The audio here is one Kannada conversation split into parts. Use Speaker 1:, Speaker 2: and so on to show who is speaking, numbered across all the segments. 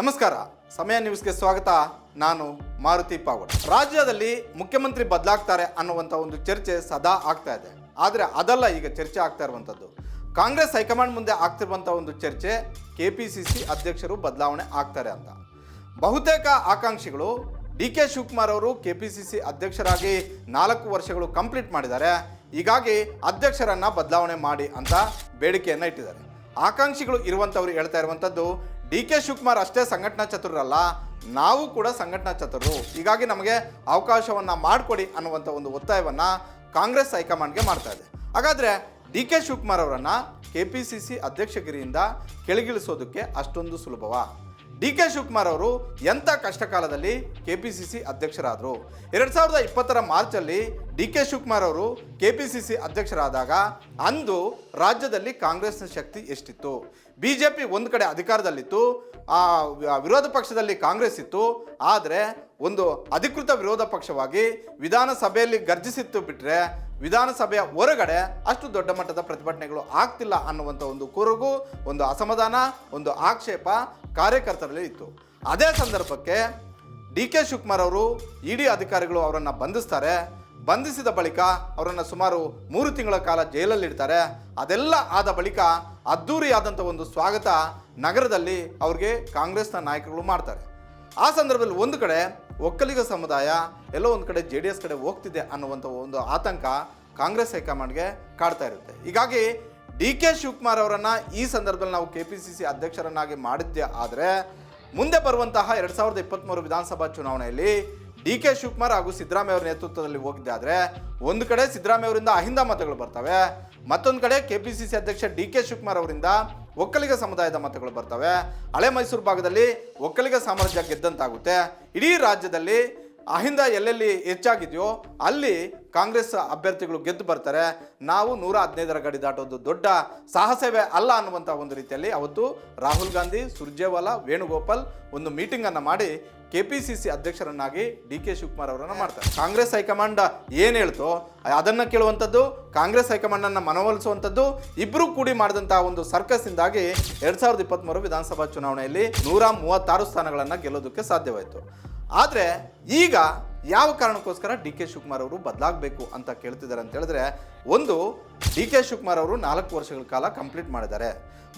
Speaker 1: ನಮಸ್ಕಾರ. ಸಮಯ ನ್ಯೂಸ್ಗೆ ಸ್ವಾಗತ. ನಾನು ಮಾರುತಿ ಪಾವಡ್. ರಾಜ್ಯದಲ್ಲಿ ಮುಖ್ಯಮಂತ್ರಿ ಬದಲಾಗ್ತಾರೆ ಅನ್ನುವಂಥ ಒಂದು ಚರ್ಚೆ ಸದಾ ಆಗ್ತಾ ಇದೆ. ಆದರೆ ಅದಲ್ಲ ಈಗ ಚರ್ಚೆ ಆಗ್ತಾ ಇರುವಂಥದ್ದು ಕಾಂಗ್ರೆಸ್ ಹೈಕಮಾಂಡ್ ಮುಂದೆ ಆಗ್ತಿರುವಂಥ ಒಂದು ಚರ್ಚೆ ಕೆ ಪಿ ಸಿ ಸಿ ಅಧ್ಯಕ್ಷರು ಬದಲಾವಣೆ ಆಗ್ತಾರೆ ಅಂತ. ಬಹುತೇಕ ಆಕಾಂಕ್ಷಿಗಳು ಡಿ ಕೆ ಶಿವಕುಮಾರ್ ಅವರು ಕೆ ಪಿ ಸಿ ಸಿ ಅಧ್ಯಕ್ಷರಾಗಿ ನಾಲ್ಕು ವರ್ಷಗಳು ಕಂಪ್ಲೀಟ್ ಮಾಡಿದ್ದಾರೆ. ಹೀಗಾಗಿ ಅಧ್ಯಕ್ಷರನ್ನ ಬದಲಾವಣೆ ಮಾಡಿ ಅಂತ ಬೇಡಿಕೆಯನ್ನು ಇಟ್ಟಿದ್ದಾರೆ. ಆಕಾಂಕ್ಷಿಗಳು ಇರುವಂಥವ್ರು ಹೇಳ್ತಾ ಇರುವಂಥದ್ದು ಡಿ ಕೆ ಶಿವಕುಮಾರ್ ಅಷ್ಟೇ ಸಂಘಟನಾ ಚತುರರಲ್ಲ, ನಾವು ಕೂಡ ಸಂಘಟನಾ ಚತುರರು. ಹೀಗಾಗಿ ನಮಗೆ ಅವಕಾಶವನ್ನು ಮಾಡಿಕೊಡಿ ಅನ್ನುವಂಥ ಒಂದು ಒತ್ತಾಯವನ್ನು ಕಾಂಗ್ರೆಸ್ ಹೈಕಮಾಂಡ್ಗೆ ಮಾಡ್ತಾ ಇದೆ. ಹಾಗಾದರೆ ಡಿ ಕೆ ಶಿವಕುಮಾರ್ ಅವರನ್ನು ಕೆ ಪಿ ಸಿ ಸಿ ಅಧ್ಯಕ್ಷಗಿರಿಯಿಂದ ಕೆಳಗಿಳಿಸೋದಕ್ಕೆ ಅಷ್ಟೊಂದು ಸುಲಭವ? ಡಿ ಕೆ ಶಿವಕುಮಾರ್ ಅವರು ಎಂಥ ಕಷ್ಟ ಕಾಲದಲ್ಲಿ ಕೆ ಪಿ ಸಿ ಸಿ ಅಧ್ಯಕ್ಷರಾದರು? ಎರಡು ಸಾವಿರದ ಇಪ್ಪತ್ತರ ಮಾರ್ಚಲ್ಲಿ ಡಿ ಕೆ ಶಿವಕುಮಾರ್ ಅವರು ಕೆ ಪಿ ಸಿ ಸಿ ಅಧ್ಯಕ್ಷರಾದಾಗ ಅಂದು ರಾಜ್ಯದಲ್ಲಿ ಕಾಂಗ್ರೆಸ್ನ ಶಕ್ತಿ ಎಷ್ಟಿತ್ತು? ಬಿ ಜೆ ಪಿ ಒಂದು ಕಡೆ ಅಧಿಕಾರದಲ್ಲಿತ್ತು ಆ, ವಿರೋಧ ಪಕ್ಷದಲ್ಲಿ ಕಾಂಗ್ರೆಸ್ ಇತ್ತು ಆದರೆ ಒಂದು ಅಧಿಕೃತ ವಿರೋಧ ಪಕ್ಷವಾಗಿ ವಿಧಾನಸಭೆಯಲ್ಲಿ ಗರ್ಜಿಸಿತ್ತು ಬಿಟ್ಟರೆ ವಿಧಾನಸಭೆಯ ಹೊರಗಡೆ ಅಷ್ಟು ದೊಡ್ಡ ಮಟ್ಟದ ಪ್ರತಿಭಟನೆಗಳು ಆಗ್ತಿಲ್ಲ ಅನ್ನುವಂಥ ಒಂದು ಕುರುಗು ಒಂದು ಅಸಮಾಧಾನ ಒಂದು ಆಕ್ಷೇಪ ಕಾರ್ಯಕರ್ತರಲ್ಲಿ ಇತ್ತು. ಅದೇ ಸಂದರ್ಭಕ್ಕೆ ಡಿ ಕೆ ಶಿವಕುಮಾರ್ ಅವರು ಇಡಿ ಅಧಿಕಾರಿಗಳು ಅವರನ್ನು ಬಂಧಿಸ್ತಾರೆ. ಬಂಧಿಸಿದ ಬಳಿಕ ಅವರನ್ನು ಸುಮಾರು ಮೂರು ತಿಂಗಳ ಕಾಲ ಜೈಲಲ್ಲಿಡ್ತಾರೆ ಅದೆಲ್ಲ ಆದ ಬಳಿಕ ಅದ್ಧೂರಿಯಾದಂಥ ಒಂದು ಸ್ವಾಗತ ನಗರದಲ್ಲಿ ಅವ್ರಿಗೆ ಕಾಂಗ್ರೆಸ್ನ ನಾಯಕರುಗಳು ಮಾಡ್ತಾರೆ. ಆ ಸಂದರ್ಭದಲ್ಲಿ ಒಂದು ಕಡೆ ಒಕ್ಕಲಿಗ ಸಮುದಾಯ, ಎಲ್ಲೋ ಒಂದು ಕಡೆ ಜೆ ಡಿ ಎಸ್ ಕಡೆ ಹೋಗ್ತಿದೆ ಅನ್ನುವಂಥ ಒಂದು ಆತಂಕ ಕಾಂಗ್ರೆಸ್ ಹೈಕಮಾಂಡ್ಗೆ ಕಾಡ್ತಾ ಇರುತ್ತೆ. ಹೀಗಾಗಿ ಡಿ ಕೆ ಶಿವಕುಮಾರ್ ಅವರನ್ನು ಈ ಸಂದರ್ಭದಲ್ಲಿ ನಾವು ಕೆ ಪಿ ಸಿ ಸಿ ಅಧ್ಯಕ್ಷರನ್ನಾಗಿ ಮಾಡಿದ್ದೆ ಆದರೆ, ಮುಂದೆ ಬರುವಂತಹ ಎರಡು ಸಾವಿರದ ಇಪ್ಪತ್ತ್ಮೂರು ವಿಧಾನಸಭಾ ಚುನಾವಣೆಯಲ್ಲಿ ಡಿ ಕೆ ಶಿವಕುಮಾರ್ ಹಾಗೂ ಸಿದ್ದರಾಮಯ್ಯ ಅವರ ನೇತೃತ್ವದಲ್ಲಿ ಹೋಗಿದ್ದೆ ಆದರೆ ಒಂದು ಕಡೆ ಸಿದ್ದರಾಮಯ್ಯ ಅವರಿಂದ ಅಹಿಂದ ಮತಗಳು ಬರ್ತವೆ, ಮತ್ತೊಂದು ಕಡೆ ಕೆ ಪಿ ಸಿ ಸಿ ಅಧ್ಯಕ್ಷ ಡಿ ಕೆ ಶಿವಕುಮಾರ್ ಅವರಿಂದ ಒಕ್ಕಲಿಗ ಸಮುದಾಯದ ಮತಗಳು ಬರ್ತವೆ. ಹಳೆ ಮೈಸೂರು ಭಾಗದಲ್ಲಿ ಒಕ್ಕಲಿಗ ಸಾಮ್ರಾಜ್ಯ ಗೆದ್ದಂತಾಗುತ್ತೆ. ಇಡೀ ರಾಜ್ಯದಲ್ಲಿ ಅಹಿಂದ ಎಲ್ಲೆಲ್ಲಿ ಹೆಚ್ಚಾಗಿದೆಯೋ ಅಲ್ಲಿ ಕಾಂಗ್ರೆಸ್ ಅಭ್ಯರ್ಥಿಗಳು ಗೆದ್ದು ಬರ್ತಾರೆ. ನಾವು ನೂರ ಹದಿನೈದರ ಗಡಿ ದಾಟೋದು ದೊಡ್ಡ ಸಾಹಸವೇ ಅಲ್ಲ ಅನ್ನುವಂಥ ಒಂದು ರೀತಿಯಲ್ಲಿ ಅವತ್ತು ರಾಹುಲ್ ಗಾಂಧಿ, ಸುರ್ಜೇವಾಲಾ, ವೇಣುಗೋಪಾಲ್ ಒಂದು ಮೀಟಿಂಗನ್ನು ಮಾಡಿ ಕೆ ಪಿ ಸಿ ಸಿ ಅಧ್ಯಕ್ಷರನ್ನಾಗಿ ಡಿ ಕೆ ಶಿವಕುಮಾರ್ ಅವರನ್ನು ಮಾಡ್ತಾರೆ. ಕಾಂಗ್ರೆಸ್ ಹೈಕಮಾಂಡ್ ಏನು ಹೇಳ್ತೋ ಅದನ್ನು ಕೇಳುವಂಥದ್ದು, ಕಾಂಗ್ರೆಸ್ ಹೈಕಮಾಂಡನ್ನು ಮನವೊಲಿಸುವಂಥದ್ದು ಇಬ್ಬರೂ ಕೂಡಿ ಮಾಡಿದಂಥ ಒಂದು ಸರ್ಕಸ್ಸಿಂದಾಗಿ ಎರಡು ಸಾವಿರದ ಇಪ್ಪತ್ತ್ಮೂರು ವಿಧಾನಸಭಾ ಚುನಾವಣೆಯಲ್ಲಿ ನೂರ ಮೂವತ್ತಾರು ಸ್ಥಾನಗಳನ್ನು ಗೆಲ್ಲೋದಕ್ಕೆ ಸಾಧ್ಯವಾಯಿತು. ಆದರೆ ಈಗ ಯಾವ ಕಾರಣಕ್ಕೋಸ್ಕರ ಡಿ ಕೆ ಶಿವಕುಮಾರ್ ಅವರು ಬದಲಾಗಬೇಕು ಅಂತ ಕೇಳ್ತಿದ್ದಾರೆ ಅಂತ ಹೇಳಿದ್ರೆ, ಒಂದು, ಡಿ ಕೆ ಶಿವಕುಮಾರ್ ಅವರು ನಾಲ್ಕು ವರ್ಷಗಳ ಕಾಲ ಕಂಪ್ಲೀಟ್ ಮಾಡಿದ್ದಾರೆ.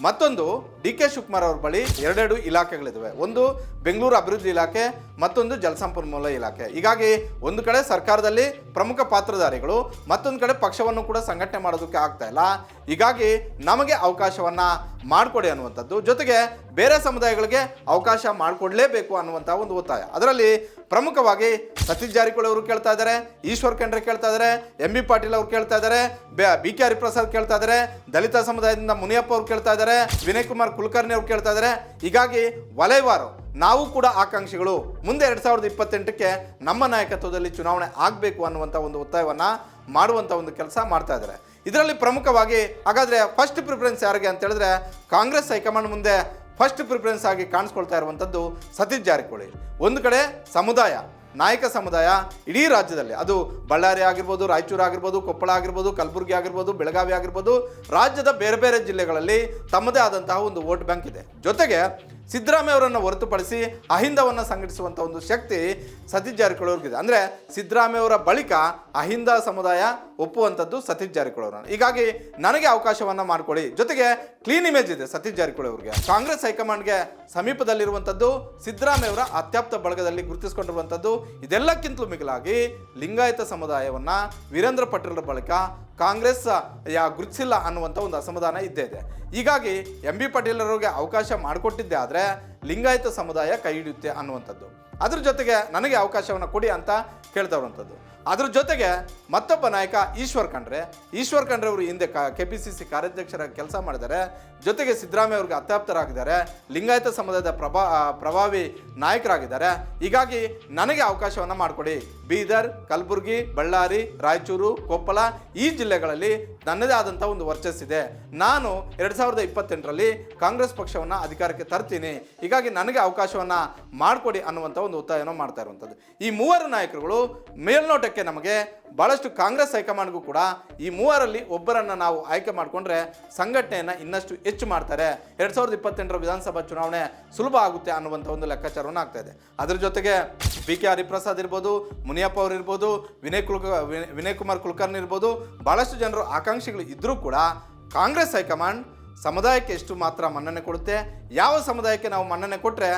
Speaker 1: ಮತ್ತೊಂದು, ಡಿ ಕೆ ಶಿವಕುಮಾರ್ ಅವ್ರ ಬಳಿ ಎರಡೆರಡು ಇಲಾಖೆಗಳಿದ್ದಾವೆ ಒಂದು, ಬೆಂಗಳೂರು ಅಭಿವೃದ್ಧಿ ಇಲಾಖೆ, ಮತ್ತೊಂದು ಜಲಸಂಪನ್ಮೂಲ ಇಲಾಖೆ. ಹೀಗಾಗಿ ಒಂದು ಕಡೆ ಸರ್ಕಾರದಲ್ಲಿ ಪ್ರಮುಖ ಪಾತ್ರಧಾರಿಗಳು, ಮತ್ತೊಂದು ಕಡೆ ಪಕ್ಷವನ್ನು ಕೂಡ ಸಂಘಟನೆ ಮಾಡೋದಕ್ಕೆ ಆಗ್ತಾ ಇಲ್ಲ. ಹೀಗಾಗಿ ನಮಗೆ ಅವಕಾಶವನ್ನ ಮಾಡಿಕೊಡಿ ಅನ್ನುವಂಥದ್ದು. ಜೊತೆಗೆ ಬೇರೆ ಸಮುದಾಯಗಳಿಗೆ ಅವಕಾಶ ಮಾಡಿಕೊಡ್ಲೇಬೇಕು ಅನ್ನುವಂಥ ಒಂದು ಒತ್ತಾಯ. ಅದರಲ್ಲಿ ಪ್ರಮುಖವಾಗಿ ಸತೀಶ್ ಜಾರಕಿಹೊಳಿ ಅವರು ಕೇಳ್ತಾ ಇದ್ದಾರೆ ಈಶ್ವರ್ ಖಂಡ್ರೆ ಕೇಳ್ತಾ ಇದ್ದಾರೆ ಎಂ ಬಿ ಪಾಟೀಲ್ ಅವರು ಕೇಳ್ತಾ ಇದ್ದಾರೆ ಬಿ ಕೆ ಹರಿಪ್ರಸಾದ್ ಕೇಳ್ತಾ ಇದ್ದಾರೆ ದಲಿತ ಸಮುದಾಯದಿಂದ ಮುನಿಯಪ್ಪ ಅವರು ಕೇಳ್ತಾ ಇದ್ದಾರೆ ವಿನಯ್ ಕುಮಾರ್ ಕುಲಕರ್ಣಿ ಅವರು ಕೇಳ್ತಾ ಇದ್ದಾರೆ ಹೀಗಾಗಿ ವಲಯವಾರು ನಾವು ಕೂಡ ಆಕಾಂಕ್ಷಿಗಳು. ಮುಂದೆ ಎರಡು ಸಾವಿರದ ಇಪ್ಪತ್ತೆಂಟಕ್ಕೆ ನಮ್ಮ ನಾಯಕತ್ವದಲ್ಲಿ ಚುನಾವಣೆ ಆಗಬೇಕು ಅನ್ನುವಂಥ ಒಂದು ಒತ್ತಾಯವನ್ನು ಮಾಡುವಂಥ ಒಂದು ಕೆಲಸ ಮಾಡ್ತಾ ಇದ್ದಾರೆ ಇದರಲ್ಲಿ ಪ್ರಮುಖವಾಗಿ, ಹಾಗಾದರೆ ಫಸ್ಟ್ ಪ್ರಿಫರೆನ್ಸ್ ಯಾರಿಗೆ ಅಂತ ಹೇಳಿದ್ರೆ, ಕಾಂಗ್ರೆಸ್ ಹೈಕಮಾಂಡ್ ಮುಂದೆ ಫಸ್ಟ್ ಪ್ರಿಫರೆನ್ಸ್ ಆಗಿ ಕಾಣಿಸ್ಕೊಳ್ತಾ ಇರುವಂಥದ್ದು ಸತೀಶ್ ಜಾರಕಿಹೊಳಿ. ಒಂದು ಕಡೆ ಸಮುದಾಯ, ನಾಯಕ ಸಮುದಾಯ ಇಡೀ ರಾಜ್ಯದಲ್ಲಿ. ಅದು ಬಳ್ಳಾರಿ ಆಗಿರ್ಬೋದು, ರಾಯಚೂರು ಆಗಿರ್ಬೋದು, ಕೊಪ್ಪಳ ಆಗಿರ್ಬೋದು, ಕಲಬುರಗಿ ಆಗಿರ್ಬೋದು, ಬೆಳಗಾವಿ ಆಗಿರ್ಬೋದು, ರಾಜ್ಯದ ಬೇರೆ ಬೇರೆ ಜಿಲ್ಲೆಗಳಲ್ಲಿ ತಮ್ಮದೇ ಆದಂತಹ ಒಂದು ವೋಟ್ ಬ್ಯಾಂಕ್ ಇದೆ. ಜೊತೆಗೆ ಸಿದ್ದರಾಮಯ್ಯ ಅವರನ್ನು ಹೊರತುಪಡಿಸಿ ಅಹಿಂದವನ್ನು ಸಂಘಟಿಸುವಂಥ ಒಂದು ಶಕ್ತಿ ಸತೀಶ್ ಜಾರಕಿಹೊಳಿ ಅವ್ರಿಗಿದೆ. ಅಂದರೆ ಸಿದ್ದರಾಮಯ್ಯ ಅವರ ಬಳಿಕ ಅಹಿಂದ ಸಮುದಾಯ ಒಪ್ಪುವಂಥದ್ದು ಸತೀಶ್ ಜಾರಕಿಹೊಳಿ ಹೀಗಾಗಿ ನನಗೆ ಅವಕಾಶವನ್ನು ಮಾಡಿಕೊಡಿ. ಜೊತೆಗೆ ಕ್ಲೀನ್ ಇಮೇಜ್ ಇದೆ ಸತೀಶ್ ಜಾರಕಿಹೊಳಿ ಅವರಿಗೆ. ಕಾಂಗ್ರೆಸ್ ಹೈಕಮಾಂಡ್ಗೆ ಸಮೀಪದಲ್ಲಿರುವಂಥದ್ದು ಸಿದ್ದರಾಮಯ್ಯ ಅವರ ಅತ್ಯಾಪ್ತ ಬಳಗದಲ್ಲಿ ಗುರುತಿಸಿಕೊಂಡಿರುವಂಥದ್ದು ಇದೆಲ್ಲಕ್ಕಿಂತಲೂ ಮಿಗಿಲಾಗಿ ಲಿಂಗಾಯತ ಸಮುದಾಯವನ್ನು ವೀರೇಂದ್ರ ಪಟೇಲರ ಬಳಿಕ ಕಾಂಗ್ರೆಸ್, ಯಾ ಗುರುತಿಸಿಲ್ಲ ಅನ್ನುವಂಥ ಒಂದು ಅಸಮಾಧಾನ ಇದ್ದೇ ಇದೆ. ಹೀಗಾಗಿ ಎಂ ಬಿ ಪಾಟೀಲ್ ಅವರಿಗೆ ಅವಕಾಶ ಮಾಡಿಕೊಟ್ಟಿದ್ದೆ ಆದರೆ ಲಿಂಗಾಯತ ಸಮುದಾಯ ಕೈ ಹಿಡಿಯುತ್ತೆ ಅನ್ನುವಂಥದ್ದು. ಅದ್ರ ಜೊತೆಗೆ ನನಗೆ ಅವಕಾಶವನ್ನು ಕೊಡಿ ಅಂತ ಕೇಳ್ತಾ ಇರುವಂಥದ್ದು ಅದ್ರ ಜೊತೆಗೆ ಮತ್ತೊಬ್ಬ ನಾಯಕ ಈಶ್ವರ್ ಖಂಡ್ರೆ. ಈಶ್ವರ್ ಖಂಡ್ರೆ ಅವರು ಹಿಂದೆ ಕೆ ಪಿ ಸಿ ಸಿ ಕಾರ್ಯಾಧ್ಯಕ್ಷರಾಗಿ ಕೆಲಸ ಮಾಡಿದ್ದಾರೆ ಜೊತೆಗೆ ಸಿದ್ದರಾಮಯ್ಯ ಅವ್ರಿಗೆ ಅತ್ಯಾಪ್ತರಾಗಿದ್ದಾರೆ. ಲಿಂಗಾಯತ ಸಮುದಾಯದ ಪ್ರಭಾ ಪ್ರಭಾವಿ ನಾಯಕರಾಗಿದ್ದಾರೆ. ಹೀಗಾಗಿ ನನಗೆ ಅವಕಾಶವನ್ನು ಮಾಡಿಕೊಡಿ. ಬೀದರ್, ಕಲಬುರಗಿ, ಬಳ್ಳಾರಿ, ರಾಯಚೂರು, ಕೊಪ್ಪಳ ಈ ಜಿಲ್ಲೆಗಳಲ್ಲಿ ನನ್ನದೇ ಆದಂಥ ಒಂದು ವರ್ಚಸ್ಸಿದೆ. ನಾನು ಎರಡು ಸಾವಿರದ ಇಪ್ಪತ್ತೆಂಟರಲ್ಲಿ ಕಾಂಗ್ರೆಸ್ ಪಕ್ಷವನ್ನು ಅಧಿಕಾರಕ್ಕೆ ತರ್ತೀನಿ. ಹೀಗಾಗಿ ನನಗೆ ಅವಕಾಶವನ್ನು ಮಾಡಿಕೊಡಿ ಅನ್ನುವಂಥ ಒಂದು ಒತ್ತಾಯವನ್ನು ಮಾಡ್ತಾ ಇರುವಂಥದ್ದು ಈ ಮೂವರು ನಾಯಕರುಗಳು ಮೇಲ್ನೋಟಕ್ಕೆ ನಮಗೆ ಭಾಳಷ್ಟು ಕಾಂಗ್ರೆಸ್ ಹೈಕಮಾಂಡ್ಗೂ ಕೂಡ ಈ ಮೂವರಲ್ಲಿ ಒಬ್ಬರನ್ನು ನಾವು ಆಯ್ಕೆ ಮಾಡಿಕೊಂಡ್ರೆ ಸಂಘಟನೆಯನ್ನು ಇನ್ನಷ್ಟು ಹೆಚ್ಚು ಮಾಡ್ತಾರೆ. ಎರಡು ಸಾವಿರದ ಇಪ್ಪತ್ತೆಂಟರ ವಿಧಾನಸಭಾ ಚುನಾವಣೆ ಸುಲಭ ಆಗುತ್ತೆ ಅನ್ನುವಂಥ ಒಂದು ಲೆಕ್ಕಾಚಾರವನ್ನು ಆಗ್ತಾ ಇದೆ. ಅದ್ರ ಜೊತೆಗೆ ಬಿ ಕೆ ಹರಿಪ್ರಸಾದ್ ಇರ್ಬೋದು, ಮುನಿಯಪ್ಪ ಅವರು ಇರ್ಬೋದು, ವಿನಯ್ ಕುಲ್ಕ, ವಿನಯ್- ಕುಮಾರ್ ಕುಲಕರ್ಣಿ ಇರ್ಬೋದು ಭಾಳಷ್ಟು ಜನರು ಆಕಾಂಕ್ಷಿಗಳು ಇದ್ದರೂ ಕೂಡ ಕಾಂಗ್ರೆಸ್ ಹೈಕಮಾಂಡ್ ಸಮುದಾಯಕ್ಕೆ ಎಷ್ಟು ಮಾತ್ರ ಮನ್ನಣೆ ಕೊಡುತ್ತೆ? ಯಾವ ಸಮುದಾಯಕ್ಕೆ ನಾವು ಮನ್ನಣೆ ಕೊಟ್ಟರೆ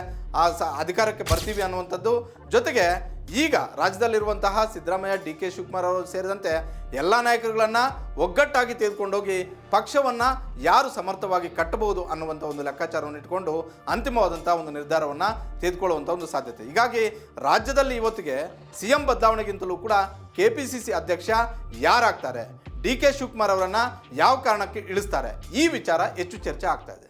Speaker 1: ಆ ಸ, ಅಧಿಕಾರಕ್ಕೆ ಬರ್ತೀವಿ ಅನ್ನುವಂಥದ್ದು? ಜೊತೆಗೆ ಈಗ ರಾಜ್ಯದಲ್ಲಿರುವಂತಹ ಸಿದ್ದರಾಮಯ್ಯ ಡಿ ಕೆ ಶಿವಕುಮಾರ್ ಅವರು ಸೇರಿದಂತೆ ಎಲ್ಲ ನಾಯಕರುಗಳನ್ನು ಒಗ್ಗಟ್ಟಾಗಿ ತೆಗೆದುಕೊಂಡೋಗಿ ಪಕ್ಷವನ್ನು ಯಾರು ಸಮರ್ಥವಾಗಿ ಕಟ್ಟಬಹುದು ಅನ್ನುವಂಥ ಒಂದು ಲೆಕ್ಕಾಚಾರವನ್ನು ಇಟ್ಕೊಂಡು ಅಂತಿಮವಾದಂಥ ಒಂದು ನಿರ್ಧಾರವನ್ನು ತೆಗೆದುಕೊಳ್ಳುವಂಥ ಒಂದು ಸಾಧ್ಯತೆ. ಹೀಗಾಗಿ ರಾಜ್ಯದಲ್ಲಿ ಇವತ್ತಿಗೆ ಸಿ ಎಂ ಬದಲಾವಣೆಗಿಂತಲೂ ಕೂಡ ಕೆ ಪಿ ಸಿ ಸಿ ಅಧ್ಯಕ್ಷ ಯಾರಾಗ್ತಾರೆ? ಡಿ ಕೆ ಶಿವಕುಮಾರ್ ಅವರನ್ನ ಯಾವ ಕಾರಣಕ್ಕೆ ಇಳಿಸ್ತಾರೆ? ಈ ವಿಚಾರ ಹೆಚ್ಚು ಚರ್ಚೆ ಆಗ್ತಾ ಇದೆ.